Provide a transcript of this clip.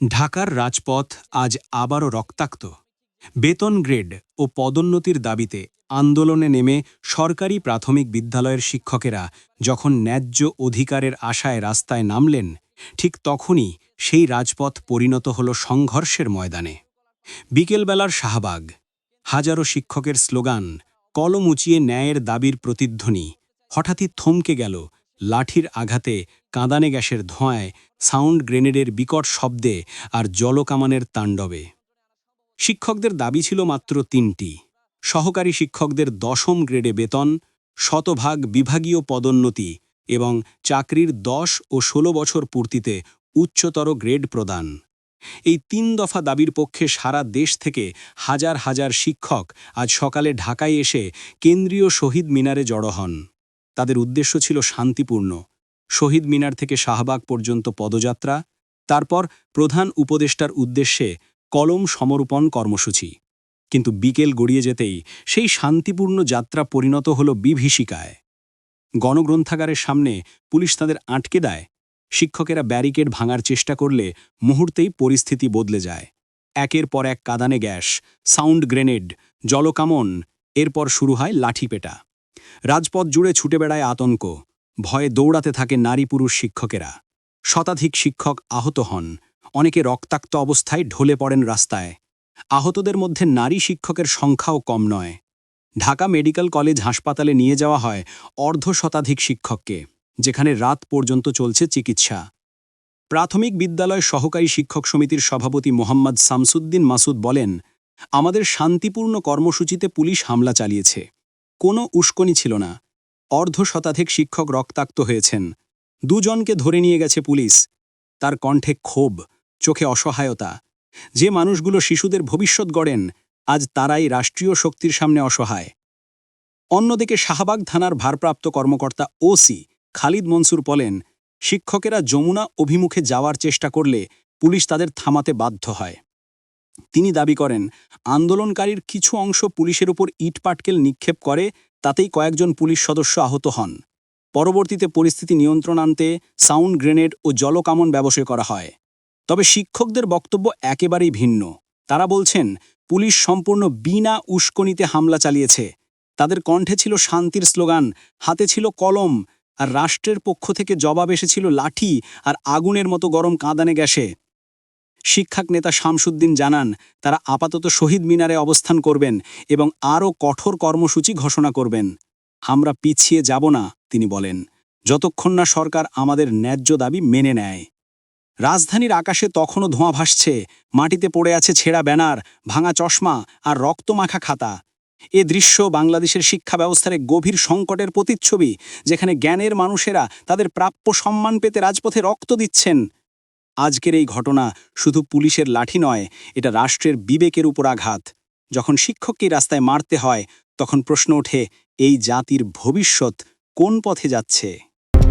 ঢাকার রাজপথ আজ আবারও রক্তাক্ত। বেতন গ্রেড ও পদোন্নতির দাবিতে আন্দোলনে নেমে সরকারি প্রাথমিক বিদ্যালয়ের শিক্ষকেরা যখন ন্যায্য অধিকারের আশায় রাস্তায় নামলেন, ঠিক তখনই সেই রাজপথ পরিণত হল সংঘর্ষের ময়দানে। বিকেলবেলার শাহবাগ, হাজারো শিক্ষকের স্লোগান, কলম উঁচিয়ে ন্যায়ের দাবির প্রতিধ্বনি, হঠাৎই থমকে গেল লাঠির আঘাতে কাঁদানে গ্যাসের ধোঁয়ায় সাউন্ড গ্রেনেডের বিকট শব্দে আর জলকামানের তাণ্ডবে। শিক্ষকদের দাবি ছিল মাত্র তিনটি। সহকারী শিক্ষকদের দশম গ্রেডে বেতন, শতভাগ বিভাগীয় পদোন্নতি এবং চাকরির দশ ও ১৬ বছর পূর্তিতে উচ্চতর গ্রেড প্রদান। এই তিন দফা দাবির পক্ষে সারা দেশ থেকে হাজার হাজার শিক্ষক আজ সকালে ঢাকায় এসে কেন্দ্রীয় শহীদ মিনারে জড়ো হন। তাদের উদ্দেশ্য ছিল শান্তিপূর্ণ। শহীদ মিনার থেকে শাহবাগ পর্যন্ত পদযাত্রা, তারপর প্রধান উপদেষ্টার উদ্দেশ্যে কলম সমর্পণ কর্মসূচি। কিন্তু বিকেল গড়িয়ে যেতেই সেই শান্তিপূর্ণ যাত্রা পরিণত হল বিভীষিকায়। গণগ্রন্থাগারের সামনে পুলিশ তাদের আটকে দেয়। শিক্ষকেরা ব্যারিকেড ভাঙার চেষ্টা করলে মুহূর্তেই পরিস্থিতি বদলে যায়। একের পর এক কাদানে গ্যাস, সাউন্ড গ্রেনেড, জলকামন, এরপর শুরু হয় লাঠিপেটা। রাজপথ জুড়ে ছুটে বেড়ায় আতঙ্ক। ভয়ে দৌড়াতে থাকে নারী পুরুষ শিক্ষকেরা। শতাধিক শিক্ষক আহত হন। অনেকে রক্তাক্ত অবস্থায় ঢলে পড়েন রাস্তায়। আহতদের মধ্যে নারী শিক্ষকের সংখ্যাও কম নয়। ঢাকা মেডিকেল কলেজ হাসপাতালে নিয়ে যাওয়া হয় অর্ধ শতাধিক শিক্ষককে, যেখানে রাত পর্যন্ত চলছে চিকিৎসা। প্রাথমিক বিদ্যালয় সহকারী শিক্ষক সমিতির সভাপতি মোহাম্মদ শামসুদ্দিন মাসুদ বলেন, আমাদের শান্তিপূর্ণ কর্মসূচিতে পুলিশ হামলা চালিয়েছে। কোনো উস্কনি ছিল না। অর্ধ শতাধিক শিক্ষক রক্তাক্ত হয়েছেন। দুজনকে ধরে নিয়ে গেছে পুলিশ। তার কণ্ঠে ক্ষোভ, চোখে অসহায়তা। যে মানুষগুলো শিশুদের ভবিষ্যৎ গড়েন, আজ তারাই রাষ্ট্রীয় শক্তির সামনে অসহায়। অন্যদিকে শাহবাগ থানার ভারপ্রাপ্ত কর্মকর্তা ওসি খালিদ মনসুর বলেন, শিক্ষকেরা যমুনা অভিমুখে যাওয়ার চেষ্টা করলে পুলিশ তাদের থামাতে বাধ্য হয়। তিনি দাবি করেন, আন্দোলনকারীর কিছু অংশ পুলিশের উপর ইট পাটকেল নিক্ষেপ করে, তাতেই কয়েকজন পুলিশ সদস্য আহত হন। পরবর্তীতে পরিস্থিতি নিয়ন্ত্রণ আনতে সাউন্ড গ্রেনেড ও জলকামন ব্যবসায় করা হয়। তবে শিক্ষকদের বক্তব্য একেবারেই ভিন্ন। তারা বলছেন, পুলিশ সম্পূর্ণ বিনা উস্কনিতে হামলা চালিয়েছে। তাদের কণ্ঠে ছিল শান্তির স্লোগান, হাতে ছিল কলম, আর রাষ্ট্রের পক্ষ থেকে জবাব এসেছিল লাঠি আর আগুনের মতো গরম কাঁদানে গ্যাসে। শিক্ষক নেতা শামসুদ্দিন জানান, তারা আপাতত শহীদ মিনারে অবস্থান করবেন এবং আরও কঠোর কর্মসূচি ঘোষণা করবেন। আমরা পিছিয়ে যাব না, তিনি বলেন। যতক্ষণ না সরকার আমাদের ন্যায্য দাবি মেনে নেয়। রাজধানীর আকাশে তখনও ধোঁয়া ভাসছে, মাটিতে পড়ে আছে ছেঁড়া ব্যানার, ভাঙা চশমা আর রক্তমাখা খাতা। এ দৃশ্য বাংলাদেশের শিক্ষা ব্যবস্থার এক গভীর সংকটের প্রতিচ্ছবি, যেখানে জ্ঞানের মানুষেরা তাদের প্রাপ্য সম্মান পেতে রাজপথে রক্ত দিচ্ছেন। আজকের এই ঘটনা শুধু পুলিশের লাঠি নয়, এটা রাষ্ট্রের বিবেকের উপর আঘাত। যখন শিক্ষককে রাস্তায় মারতে হয়, তখন প্রশ্ন ওঠে, এই জাতির ভবিষ্যৎ কোন পথে যাচ্ছে?